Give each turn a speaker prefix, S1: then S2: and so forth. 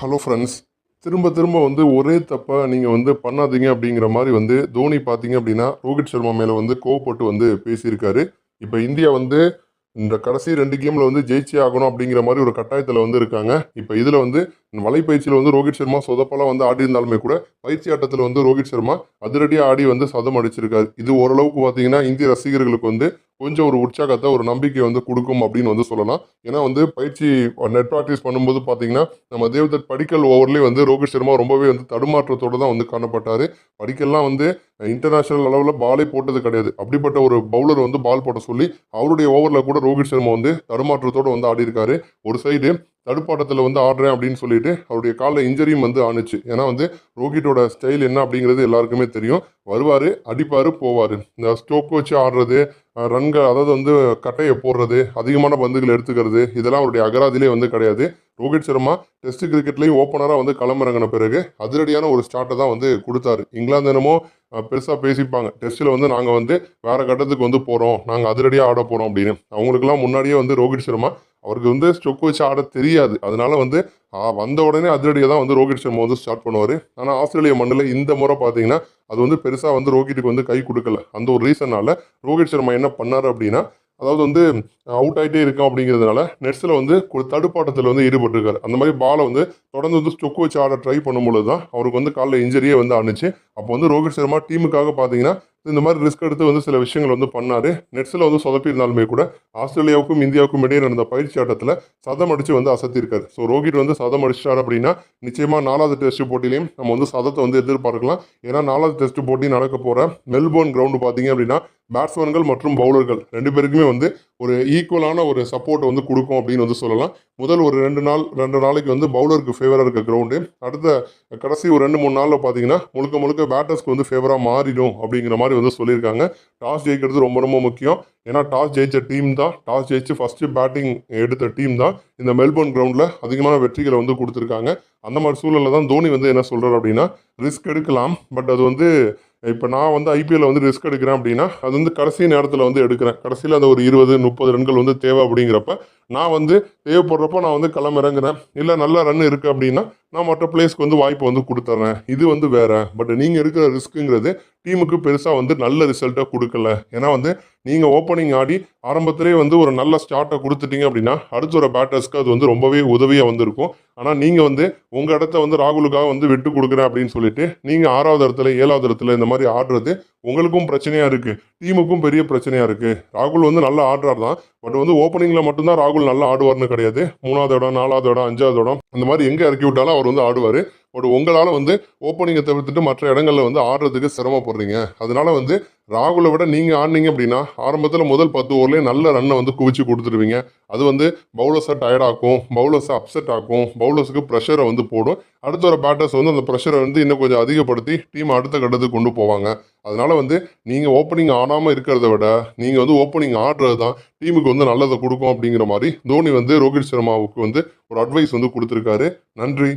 S1: Hello friends திரும்ப திரும்ப வந்து ஒரே தப்பை நீங்கள் வந்து பண்ணாதீங்க அப்படிங்கிற மாதிரி வந்து தோனி பார்த்தீங்க அப்படின்னா ரோஹித் சர்மா மேலே வந்து கோவப்பட்டு வந்து பேசியிருக்காரு. இப்போ இந்தியா வந்து இந்த கடைசி ரெண்டு கேமில் வந்து ஜெயிச்சே ஆகணும் அப்படிங்கிற மாதிரி ஒரு கட்டாயத்தில் வந்து இருக்காங்க. இப்போ இதில் வந்து வலைப்பயிற்சியில் வந்து ரோஹித் சர்மா சொதப்பெல்லாம் வந்து ஆடி இருந்தாலுமே கூட பயிற்சி ஆட்டத்தில் வந்து ரோஹித் சர்மா அதிரடியாக ஆடி வந்து சதம் அடிச்சிருக்காரு. இது ஓரளவுக்கு பார்த்தீங்கன்னா இந்திய ரசிகர்களுக்கு வந்து கொஞ்சம் ஒரு உற்சாகத்தை ஒரு நம்பிக்கை வந்து கொடுக்கும் அப்படின்னு வந்து சொல்லலாம். ஏன்னா வந்து பயிற்சி நெட் ப்ராக்டிஸ் பண்ணும்போது பார்த்தீங்கன்னா நம்ம தேவதத் படிக்கல் ஓவர்லேயே வந்து ரோஹித் சர்மா ரொம்பவே வந்து தடுமாற்றத்தோடு தான் வந்து காணப்பட்டார். படிக்கல்லாம் வந்து இன்டர்நேஷனல் அளவில் பாலே போட்டது கிடையாது. அப்படிப்பட்ட ஒரு பவுலர் வந்து பால் போட சொல்லி அவருடைய ஓவரில் கூட ரோஹித் சர்மா வந்து தடுமாற்றத்தோடு வந்து ஆடிருக்காரு ஒரு சைடு தடுப்பாட்டத்தில் வந்து ஆடுறேன் அப்படின்னு சொல்லிட்டு அவருடைய காலில் இன்ஜரியும் வந்து ஆணுச்சு. ஏன்னா வந்து ரோஹிட்டோட ஸ்டைல் என்ன அப்படிங்கிறது எல்லாருக்குமே தெரியும். வருவார் அடிப்பார் போவார். இந்த ஸ்டோக் வச்சு ஆடுறது ரன்கள் அதாவது வந்து கட்டையை போடுறது அதிகமான பந்துகள் எடுத்துக்கிறது இதெல்லாம் அவருடைய அகராதிலே வந்து கிடையாது. ரோஹித் சர்மா டெஸ்ட் கிரிக்கெட்லேயும் ஓப்பனராக வந்து களமிறங்கின பிறகு அதிரடியான ஒரு ஸ்டார்ட்டை தான் வந்து கொடுத்தாரு. இங்கிலாந்து என்னமோ பெருசாக பேசிப்பாங்க. டெஸ்ட்டில் வந்து நாங்கள் வந்து வேறு கட்டத்துக்கு வந்து போகிறோம் நாங்கள் அதிரடியாக ஆட போகிறோம் அப்படின்னு. அவங்களுக்குலாம் முன்னாடியே வந்து ரோஹித் சர்மா அவருக்கு வந்து ஸ்டொக் வச்சு ஆட தெரியாது. அதனால வந்து வந்த உடனே அதிரடியாக தான் வந்து ரோஹித் சர்மா வந்து ஸ்டார்ட் பண்ணுவார். ஆனால் ஆஸ்திரேலிய மண்ணில் இந்த முறை பார்த்தீங்கன்னா அது வந்து பெருசாக வந்து ரோஹித்துக்கு வந்து கை கொடுக்கல. அந்த ஒரு ரீசனால் ரோஹித் சர்மா என்ன பண்ணார் அப்படின்னா அதாவது வந்து அவுட் ஆகிட்டே இருக்கும் அப்படிங்கிறதுனால நெட்ஸில் வந்து ஒரு தடுப்பாட்டத்தில் வந்து ஈடுபட்டிருக்காரு. அந்த மாதிரி பாலை வந்து தொடர்ந்து வந்து ஸ்டொக் வச்சு ஆட ட்ரை பண்ணும்பொழுது தான் அவருக்கு வந்து காலைல இன்ஜரியே வந்து ஆணுச்சு. அப்போ வந்து ரோஹித் சர்மா டீமுக்காக பார்த்தீங்கன்னா இந்த மாதிரி ரிஸ்க் எடுத்து வந்து சில விஷயங்கள் வந்து பண்ணார். நெட்ஸில் வந்து சொதப்பியிருந்தாலுமே கூட ஆஸ்திரேலியாவுக்கும் இந்தியாவுக்கும் இடையே நடந்த பயிற்சி ஆட்டத்தில் சதம் அடித்து வந்து அசத்திருக்காரு. ஸோ ரோஹித் வந்து சதம் அடிச்சிட்டார் அப்படின்னா நிச்சயமாக நாலாவது டெஸ்ட் போட்டியிலையும் நம்ம வந்து சதத்தை வந்து எதிர்பார்க்கலாம். ஏன்னா நாலாவது டெஸ்ட் போட்டி நடக்க போகிற மெல்போர்ன் கிரவுண்டு பார்த்தீங்க அப்படின்னா பேட்ஸ்மேன்கள் மற்றும் பவுலர்கள் ரெண்டு பேருக்குமே வந்து ஒரு ஈக்குவலான ஒரு சப்போர்ட் வந்து கொடுக்கும் அப்படின்னு வந்து சொல்லலாம். முதல் ஒரு ரெண்டு நாள் ரெண்டு நாளைக்கு வந்து பவுலருக்கு ஃபேவராக இருக்க கிரவுண்டு அடுத்த கடைசி ஒரு ரெண்டு மூணு நாளில் பார்த்தீங்கன்னா முழுக்க முழுக்க பேட்டர்ஸ்க்கு வந்து ஃபேவராக மாறிடும் அப்படிங்கிற மாதிரி வந்து சொல்லியிருக்காங்க. டாஸ் ஜெயிக்கிறது ரொம்ப ரொம்ப முக்கியம். ஏன்னா டாஸ் ஜெயிச்ச டீம் தான். டாஸ் ஜெயிச்சு ஃபஸ்ட்டு பேட்டிங் எடுத்த டீம் தான். இந்த மெல்போர்ன் கிரவுண்டில் அதிகமான வெற்றிகளை வந்து கொடுத்துருக்காங்க. அந்த மாதிரி சூழலில் தான் தோனி வந்து என்ன சொல்கிறார் அப்படின்னா ரிஸ்க் எடுக்கலாம். பட் அது வந்து இப்போ நான் வந்து ஐபிஎல்ல வந்து ரிஸ்க் எடுக்கிறேன் அப்படின்னா அது வந்து கடைசி நேரத்தில் வந்து எடுக்கிறேன். கடைசியில் அந்த ஒரு இருபது முப்பது ரன்கள் வந்து தேவை அப்படிங்கிறப்ப நான் வந்து தேவைப்படுறப்ப நான் வந்து களம் இறங்குறேன் இல்லை நல்ல ரன் இருக்குது அப்படின்னா நான் மற்ற பிளேஸ்க்கு வந்து வாய்ப்பு வந்து கொடுத்துட்றேன் இது வந்து வேற. பட் நீங்கள் இருக்கிற ரிஸ்க்குங்கிறது டீமுக்கு பெருசாக வந்து நல்ல ரிசல்ட்டை கொடுக்கல. ஏன்னா வந்து நீங்கள் ஓப்பனிங் ஆடி ஆரம்பத்திலே வந்து ஒரு நல்ல ஸ்டார்ட்டை கொடுத்துட்டீங்க அப்படின்னா அடுத்த ஒரு பேட்டர்ஸ்க்கு அது வந்து ரொம்பவே உதவியாக வந்திருக்கும். ஆனால் நீங்கள் வந்து உங்கள் இடத்த வந்து ராகுலுக்காக வந்து விட்டு கொடுக்குறேன் அப்படின்னு சொல்லிட்டு நீங்கள் ஆறாவது இடத்துல ஏழாவது இடத்துல இந்த மாதிரி ஆடுறது உங்களுக்கும் பிரச்சனையாக இருக்குது டீமுக்கும் பெரிய பிரச்சனையாக இருக்குது ராகுல் வந்து நல்லா ஆடுறார் தான். பட் வந்து ஓப்பனிங்கில் மட்டும்தான் ராகுல் நல்லா ஆடுவார்னு கிடையாது. மூணாவது இடம் நாலாவது இடம் அஞ்சாவது இடம் அந்த மாதிரி எங்கே இறக்கி விட்டாலும் அவர் வந்து ஆடுவார். பட் உங்களால் வந்து ஓப்பனிங்கை தவிர்த்துட்டு மற்ற இடங்களில் வந்து ஆடுறதுக்கு சிரமப்படுறீங்க அதனால் வந்து ராகுலை விட நீங்கள் ஆடினீங்க அப்படின்னா ஆரம்பத்தில் முதல் பத்து ஓவர்லேயே நல்ல ரன்னை வந்து குவிச்சு கொடுத்துருவீங்க. அது வந்து பவுலர்ஸை டயர்டாக்கும் பவுலர்ஸை அப்செட் ஆக்கும் பவுலர்ஸுக்கு ப்ரெஷரை வந்து போடும். அடுத்த ஒரு பேட்டர்ஸ் வந்து அந்த ப்ரெஷரை வந்து இன்னும் கொஞ்சம் அதிகப்படுத்தி டீம் அடுத்த கட்டத்துக்கு கொண்டு போவாங்க. அதனால் வந்து நீங்கள் ஓப்பனிங் ஆடாமல் இருக்கிறத விட நீங்கள் வந்து ஓப்பனிங் ஆடுறது தான் டீமுக்கு வந்து நல்லதை கொடுக்கும் அப்படிங்கிற மாதிரி தோனி வந்து ரோஹித் சர்மாவுக்கு வந்து ஒரு அட்வைஸ் வந்து கொடுத்துருக்காரு. நன்றி.